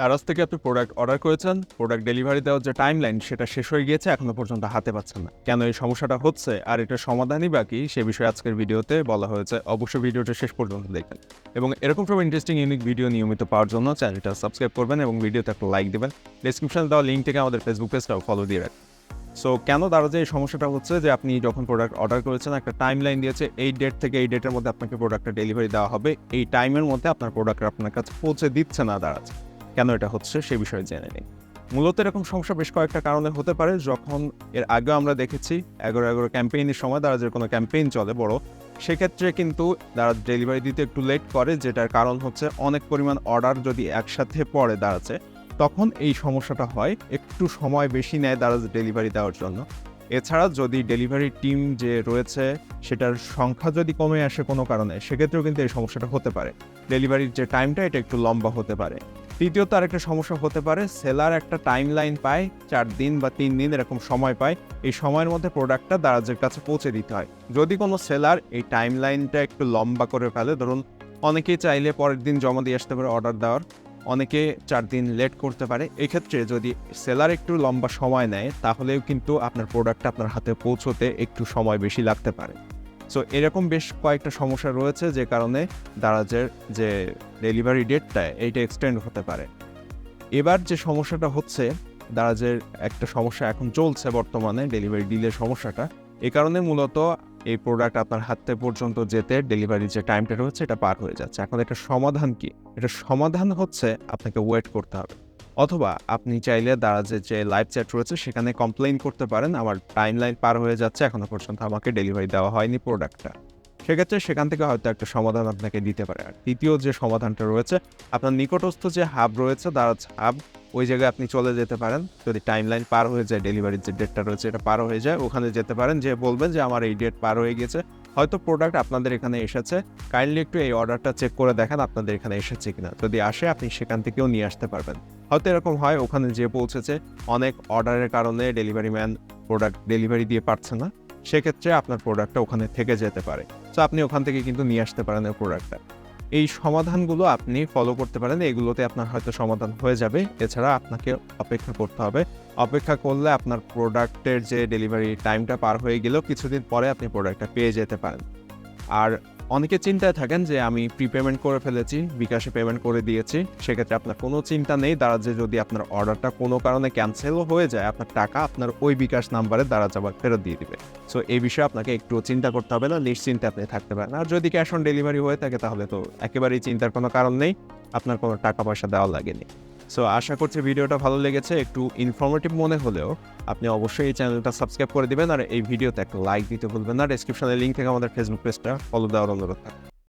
অ্যারস থেকে আপনি product order করেছেন প্রোডাক্ট ডেলিভারি দেওয়ার যে টাইম লাইন সেটা শেষ হয়ে গিয়েছে, এখনও পর্যন্ত হাতে পাচ্ছেন না। কেন এই সমস্যাটা হচ্ছে আর এটা সমাধানই বাকি সে বিষয়ে আজকের ভিডিওতে বলা হয়েছে। অবশ্যই ভিডিওটা শেষ পর্যন্ত দেখবেন। এবং এরকম সব ইন্টারেস্টিং ইউনিক ভিডিও নিয়মিত পাওয়ার জন্য চ্যানেলটা সাবস্ক্রাইব করবেন এবং ভিডিওতে একটা লাইক দেবেন। ডিসক্রিপশনে দেওয়া লিঙ্ক থেকে আমাদের ফেসবুক পেজটাও ফলো দিয়ে রাখবেন। সো কেন দাঁড়াতে এই সমস্যাটা হচ্ছে যে আপনি যখন প্রোডাক্ট অর্ডার করেছেন, একটা টাইম লাইন দিয়েছে, এই ডেট থেকে এই ডেটের মধ্যে আপনাকে প্রোডাক্টটা ডেলিভারি দেওয়া হবে, এই টাইমের মধ্যে আপনার প্রোডাক্ট আপনার কাছে পৌঁছে দিচ্ছে না দাঁড়াচ্ছে কেন এটা হচ্ছে সে বিষয়ে জেনে নিই। মূলত এরকম সমস্যা বেশ কয়েকটা কারণে হতে পারে, যখন এর আগে আমরা দেখেছি এগারো এগারো ক্যাম্পেইনের সময় তারা যে কোনো ক্যাম্পেইন চলে বড়, সেক্ষেত্রে কিন্তু তারা ডেলিভারি দিতে একটু লেট করে, যেটার কারণ হচ্ছে অনেক পরিমাণ অর্ডার যদি একসাথে পড়ে দাঁড়াচ্ছে, তখন এই সমস্যাটা হয়, একটু সময় বেশি নেয় দ্বারা ডেলিভারি দেওয়ার জন্য। এছাড়া যদি ডেলিভারি টিম যে রয়েছে, সেটার সংখ্যা যদি কমে আসে কোনো কারণে, সেক্ষেত্রেও কিন্তু এই সমস্যাটা হতে পারে। ডেলিভারির যে টাইমটা, এটা একটু লম্বা হতে পারে। তৃতীয়ত আরেকটা সমস্যা হতে পারে, সেলার একটা টাইম লাইন পায়, চার দিন বা তিন দিন এরকম সময় পায়, এই সময়ের মধ্যে প্রোডাক্টটা দারাজের কাছে পৌঁছে দিতে হয়। যদি কোনো সেলার এই টাইম লাইনটা একটু লম্বা করে ফেলে, ধরুন অনেকেই চাইলে পরের দিন জমা দিয়ে আসতে পারে অর্ডার দেওয়ার, অনেকে চার দিন লেট করতে পারে, এক্ষেত্রে যদি সেলার একটু লম্বা সময় নেয়, তাহলেও কিন্তু আপনার প্রোডাক্টটা আপনার হাতে পৌঁছতে একটু সময় বেশি লাগতে পারে। সো এরকম বেশ কয়েকটা সমস্যা রয়েছে যে কারণে দারাজের যে ডেলিভারি ডেটটা এইটা এক্সটেন্ড হতে পারে। এবার যে সমস্যাটা হচ্ছে, দারাজের একটা সমস্যা এখন চলছে বর্তমানে ডেলিভারি ডিলের সমস্যাটা। এ কারণে মূলত এই প্রোডাক্ট আপনার হাতে পর্যন্ত যেতে ডেলিভারি যে টাইমটা রয়েছে, এটা পার হয়ে যাচ্ছে। এখন এটা সমাধান কি? এটা সমাধান হচ্ছে, আপনাকে ওয়েট করতে হবে। অথবা আপনি চাইলে দারাজের যে লাইভ চ্যাট রয়েছে সেখানে কমপ্লেন করতে পারেন। আমার টাইম লাইন পার হয়ে যাচ্ছে এখনও পর্যন্ত আমাকে ডেলিভারি দেওয়া হয়নি প্রোডাক্টটা সেক্ষেত্রে সেখান থেকে হয়তো একটা সমাধান আপনাকে দিতে পারে। আর তৃতীয় যে সমাধানটা রয়েছে, আপনার নিকটস্থ যে হাব রয়েছে, দারাজ হাব ওই জায়গায় আপনি চলে যেতে পারেন। যদি টাইম লাইন পার হয়ে যায় ডেলিভারির যে ডেটটা রয়েছে, এটা পার হয়ে যায়, ওখানে যেতে পারেন। যে বলবেন যে, আমার এই ডেট পার হয়ে গেছে। হয়তো প্রোডাক্ট আপনাদের এখানে এসেছে। কাইন্ডলি একটু এই অর্ডারটা চেক করে দেখেন আপনাদের এখানে এসেছে কিনা। যদি আসে, আপনি সেখান থেকেও নিয়ে আসতে পারবেন। হয়তো এরকম হয়, ওখানে যে পৌঁছেছে। অনেক অর্ডারের কারণে ডেলিভারি ম্যান প্রোডাক্ট ডেলিভারি দিয়ে পারছে না। সেক্ষেত্রে আপনার প্রোডাক্টটা ওখানে থেকে যেতে পারে। তো আপনি ওখান থেকে কিন্তু নিয়ে আসতে পারেন এই প্রোডাক্টটা। এই সমাধানগুলো আপনি ফলো করতে পারেন। এগুলোতে আপনার হয়তো সমাধান হয়ে যাবে। এছাড়া আপনাকে অপেক্ষা করতে হবে। অপেক্ষা করলে আপনার প্রোডাক্টের যে ডেলিভারি টাইমটা পার হয়ে গেলেও কিছুদিন পরে আপনি প্রোডাক্টটা পেয়ে যেতে পারেন। আর অনেকে চিন্তায় থাকেন যে আমি প্রিপেমেন্ট করে ফেলেছি, বিকাশে পেমেন্ট করে দিয়েছি, সেক্ষেত্রে আপনার কোনো চিন্তা নেই দ্বারা যে যদি আপনার অর্ডারটা কোনো কারণে ক্যান্সেলও হয়ে যায়, আপনার টাকা আপনার ওই বিকাশ নাম্বারে দ্বারা যাবার ফেরত দিয়ে দিবে। সো এই বিষয়ে আপনাকে একটু চিন্তা করতে হবে না, নিশ্চিন্তে আপনি থাকতে পারেন। আর যদি ক্যাশ অন ডেলিভারি হয়ে থাকে তাহলে তো একেবারেই চিন্তার কোনো কারণ নেই, আপনার কোনো টাকা পয়সা দেওয়া লাগেনি। সো আশা করছি ভিডিওটা ভালো লেগেছে। একটু ইনফরমেটিভ মনে হলেও আপনি অবশ্যই এই চ্যানেলটা সাবস্ক্রাইব করে দেবেন আর এই ভিডিওতে একটা লাইক দিতে ভুলবেন না। ডিসক্রিপশনে লিঙ্ক থেকে আমাদের ফেসবুক পেজটা ফলো দেওয়ার অনুরোধ থাকবে।